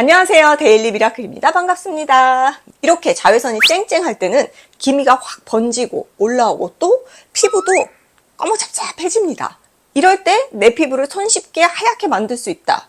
안녕하세요. 데일리 미라클입니다. 반갑습니다. 이렇게 자외선이 쨍쨍할 때는 기미가 확 번지고 올라오고 또 피부도 꺼무잡잡해집니다. 이럴 때 내 피부를 손쉽게 하얗게 만들 수 있다.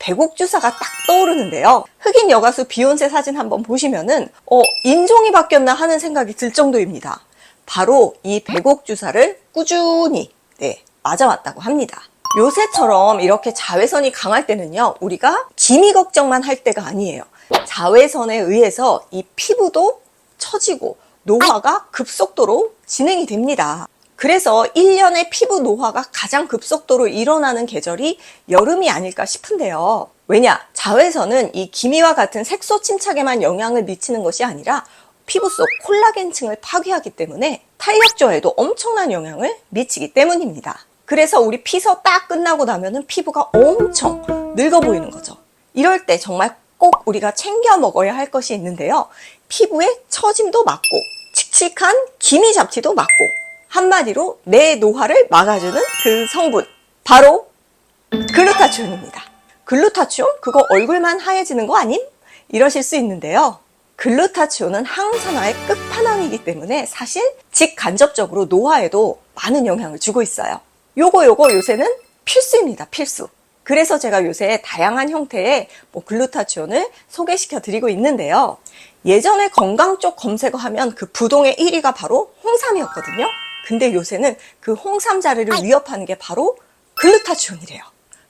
배곡주사가 딱 떠오르는데요. 흑인 여가수 비욘세 사진 한번 보시면은 어, 인종이 바뀌었나 하는 생각이 들 정도입니다. 바로 이 배곡주사를 꾸준히 네, 맞아왔다고 합니다. 요새처럼 이렇게 자외선이 강할 때는요, 우리가 기미 걱정만 할 때가 아니에요. 자외선에 의해서 이 피부도 처지고 노화가 급속도로 진행이 됩니다. 그래서 1년의 피부 노화가 가장 급속도로 일어나는 계절이 여름이 아닐까 싶은데요. 왜냐? 자외선은 이 기미와 같은 색소 침착에만 영향을 미치는 것이 아니라 피부 속 콜라겐층을 파괴하기 때문에 탄력 저하에도 엄청난 영향을 미치기 때문입니다. 그래서 우리 피서 딱 끝나고 나면은 피부가 엄청 늙어 보이는 거죠. 이럴 때 정말 꼭 우리가 챙겨 먹어야 할 것이 있는데요. 피부에 처짐도 막고 칙칙한 기미 잡티도 막고 한마디로 내 노화를 막아주는 그 성분 바로 글루타치온입니다. 글루타치온 그거 얼굴만 하얘지는 거 아님? 이러실 수 있는데요. 글루타치온은 항산화의 끝판왕이기 때문에 사실 직간접적으로 노화에도 많은 영향을 주고 있어요. 요거 요거 요새는 필수입니다. 필수. 그래서 제가 요새 다양한 형태의 뭐 글루타치온을 소개시켜 드리고 있는데요. 예전에 건강 쪽 검색어 하면 그 부동의 1위가 바로 홍삼이었거든요. 근데 요새는 그 홍삼 자리를 위협하는 게 바로 글루타치온이래요.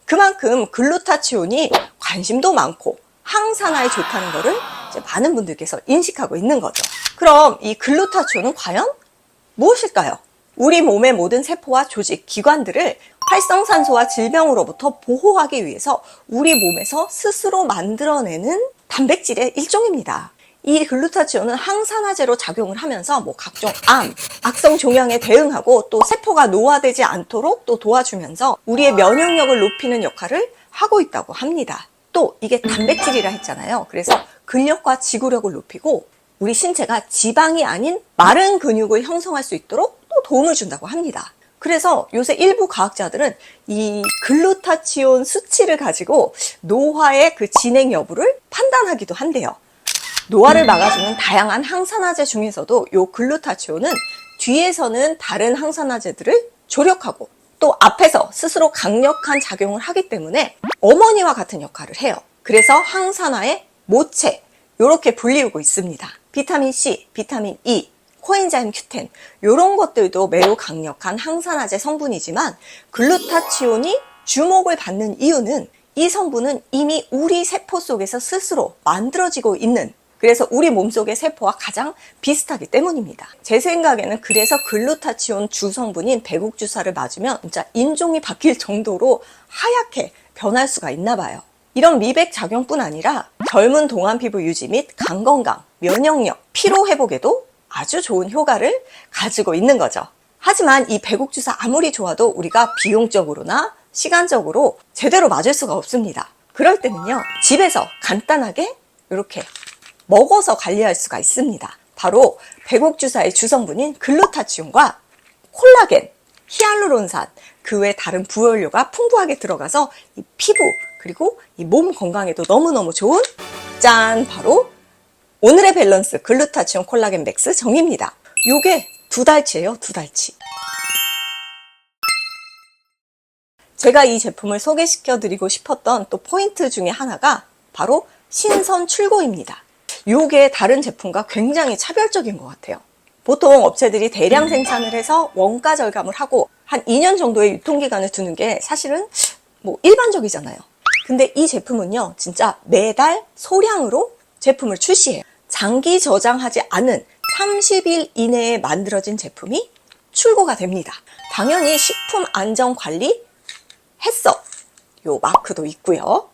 그만큼 글루타치온이 관심도 많고 항산화에 좋다는 거를 많은 분들께서 인식하고 있는 거죠. 그럼 이 글루타치온은 과연 무엇일까요? 우리 몸의 모든 세포와 조직, 기관들을 활성산소와 질병으로부터 보호하기 위해서 우리 몸에서 스스로 만들어내는 단백질의 일종입니다. 이 글루타치온은 항산화제로 작용을 하면서 뭐 각종 암, 악성 종양에 대응하고 또 세포가 노화되지 않도록 또 도와주면서 우리의 면역력을 높이는 역할을 하고 있다고 합니다. 또 이게 단백질이라 했잖아요. 그래서 근력과 지구력을 높이고 우리 신체가 지방이 아닌 마른 근육을 형성할 수 있도록 또 도움을 준다고 합니다. 그래서 요새 일부 과학자들은 이 글루타치온 수치를 가지고 노화의 그 진행 여부를 판단하기도 한대요. 노화를 막아주는 다양한 항산화제 중에서도 요 글루타치온은 뒤에서는 다른 항산화제들을 조력하고 또 앞에서 스스로 강력한 작용을 하기 때문에 어머니와 같은 역할을 해요. 그래서 항산화의 모체 이렇게 불리우고 있습니다. 비타민 C, 비타민 E, 코엔자임 Q10 이런 것들도 매우 강력한 항산화제 성분이지만 글루타치온이 주목을 받는 이유는 이 성분은 이미 우리 세포 속에서 스스로 만들어지고 있는 그래서 우리 몸속의 세포와 가장 비슷하기 때문입니다. 제 생각에는 그래서 글루타치온 주성분인 배국주사를 맞으면 진짜 인종이 바뀔 정도로 하얗게 변할 수가 있나 봐요. 이런 미백 작용뿐 아니라 젊은 동안 피부 유지 및 간 건강, 면역력, 피로 회복에도 아주 좋은 효과를 가지고 있는 거죠. 하지만 이 배국주사 아무리 좋아도 우리가 비용적으로나 시간적으로 제대로 맞을 수가 없습니다. 그럴 때는요, 집에서 간단하게 이렇게 먹어서 관리할 수가 있습니다. 바로 배곡주사의 주성분인 글루타치온과 콜라겐, 히알루론산, 그 외 다른 부연료가 풍부하게 들어가서 이 피부 그리고 이 몸 건강에도 너무너무 좋은 짠 바로 오늘의 밸런스 글루타치온 콜라겐 맥스 정입니다. 요게 두 달치예요, 두 달치. 제가 이 제품을 소개시켜 드리고 싶었던 또 포인트 중에 하나가 바로 신선 출고입니다. 요게 다른 제품과 굉장히 차별적인 것 같아요. 보통 업체들이 대량 생산을 해서 원가 절감을 하고 한 2년 정도의 유통기간을 두는 게 사실은 뭐 일반적이잖아요. 근데 이 제품은요, 진짜 매달 소량으로 제품을 출시해요. 장기 저장하지 않은 30일 이내에 만들어진 제품이 출고가 됩니다. 당연히 식품 안전 관리 했어. 요 마크도 있고요.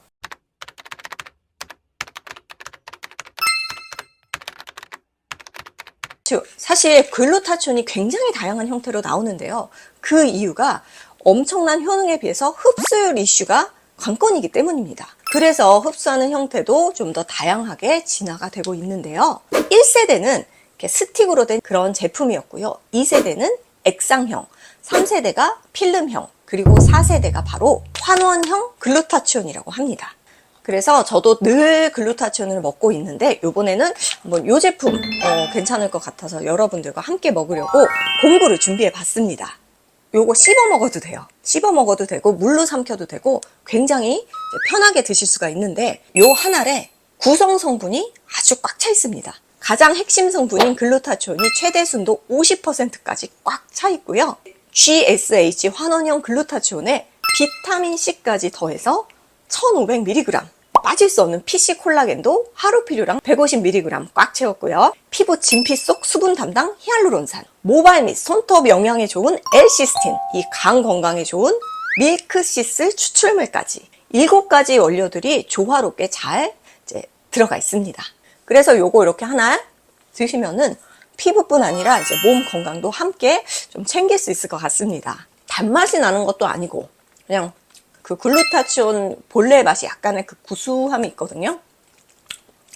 사실 글루타치온이 굉장히 다양한 형태로 나오는데요. 그 이유가 엄청난 효능에 비해서 흡수율 이슈가 관건이기 때문입니다. 그래서 흡수하는 형태도 좀 더 다양하게 진화가 되고 있는데요. 1세대는 이렇게 스틱으로 된 그런 제품이었고요. 2세대는 액상형, 3세대가 필름형, 그리고 4세대가 바로 환원형 글루타치온이라고 합니다. 그래서 저도 늘 글루타치온을 먹고 있는데 요번에는 한번 요 제품 어, 괜찮을 것 같아서 여러분들과 함께 먹으려고 공구를 준비해 봤습니다. 요거 씹어 먹어도 돼요. 씹어 먹어도 되고 물로 삼켜도 되고 굉장히 편하게 드실 수가 있는데 요 한 알에 구성 성분이 아주 꽉 차 있습니다. 가장 핵심 성분인 글루타치온이 최대 순도 50%까지 꽉 차 있고요. GSH 환원형 글루타치온에 비타민 C까지 더해서 1500mg 빠질 수 없는 PC 콜라겐도 하루 필요량 150mg 꽉 채웠고요. 피부 진피 속 수분 담당 히알루론산, 모발 및 손톱 영양에 좋은 L시스틴, 이 간 건강에 좋은 밀크시스 추출물까지 7가지 원료들이 조화롭게 잘 들어가 있습니다. 그래서 요거 이렇게 하나 드시면은 피부뿐 아니라 이제 몸 건강도 함께 좀 챙길 수 있을 것 같습니다. 단맛이 나는 것도 아니고 그냥 그 글루타치온 본래의 맛이 약간의 그 구수함이 있거든요.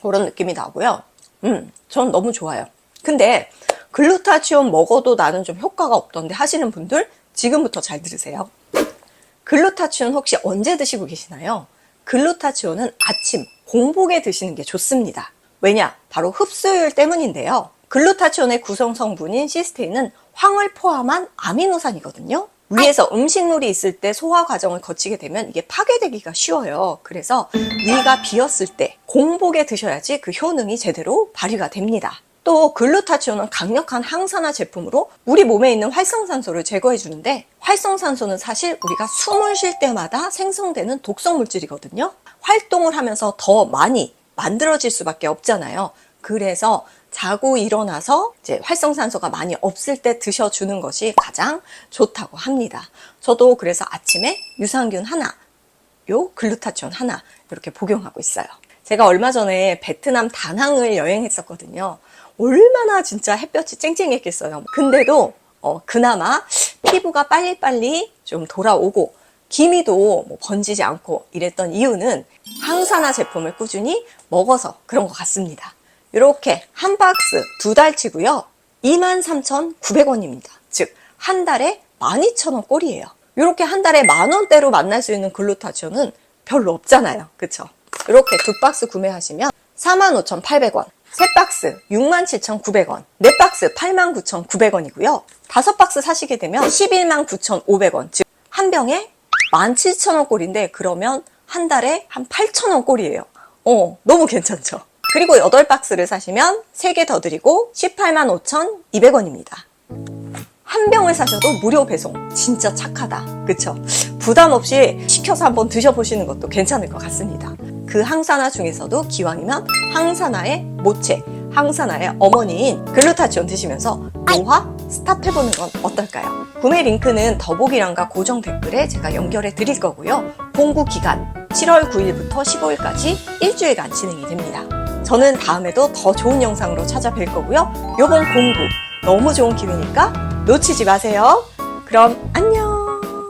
그런 느낌이 나고요. 음, 전 너무 좋아요. 근데 글루타치온 먹어도 나는 좀 효과가 없던데 하시는 분들 지금부터 잘 들으세요. 글루타치온 혹시 언제 드시고 계시나요? 글루타치온은 아침 공복에 드시는 게 좋습니다. 왜냐? 바로 흡수율 때문인데요. 글루타치온의 구성 성분인 시스테인은 황을 포함한 아미노산이거든요. 위에서 음식물이 있을 때 소화 과정을 거치게 되면 이게 파괴되기가 쉬워요. 그래서 위가 비었을 때 공복에 드셔야지 그 효능이 제대로 발휘가 됩니다. 또 글루타치온은 강력한 항산화 제품으로 우리 몸에 있는 활성산소를 제거해 주는데 활성산소는 사실 우리가 숨을 쉴 때마다 생성되는 독성 물질이거든요. 활동을 하면서 더 많이 만들어질 수밖에 없잖아요. 그래서 자고 일어나서 이제 활성산소가 많이 없을 때 드셔주는 것이 가장 좋다고 합니다. 저도 그래서 아침에 유산균 하나, 요 글루타치온 하나 이렇게 복용하고 있어요. 제가 얼마 전에 베트남 다낭을 여행했었거든요. 얼마나 진짜 햇볕이 쨍쨍했겠어요. 근데도 어, 그나마 피부가 빨리빨리 좀 돌아오고 기미도 뭐 번지지 않고 이랬던 이유는 항산화 제품을 꾸준히 먹어서 그런 것 같습니다. 이렇게 한 박스 두 달치고요. 23,900원입니다. 즉, 한 달에 12,000원 꼴이에요. 이렇게 한 달에 만 원대로 만날 수 있는 글루타치온은 별로 없잖아요. 그쵸? 이렇게 두 박스 구매하시면 45,800원, 세 박스 67,900원, 네 박스 89,900원이고요. 다섯 박스 사시게 되면 119,500원, 즉, 한 병에 17,000원 꼴인데 그러면 한 달에 한 8,000원 꼴이에요. 어, 너무 괜찮죠? 그리고 8박스를 사시면 3개 더 드리고 18만 5,200원입니다. 한 병을 사셔도 무료 배송. 진짜 착하다. 그쵸? 부담 없이 시켜서 한번 드셔보시는 것도 괜찮을 것 같습니다. 그 항산화 중에서도 기왕이면 항산화의 모체, 항산화의 어머니인 글루타치온 드시면서 노화 스탑해보는 건 어떨까요? 구매 링크는 더보기란과 고정 댓글에 제가 연결해 드릴 거고요. 공구 기간 7월 9일부터 15일까지 일주일간 진행이 됩니다. 저는 다음에도 더 좋은 영상으로 찾아뵐 거고요. 요번 공구 너무 좋은 기회니까 놓치지 마세요. 그럼 안녕!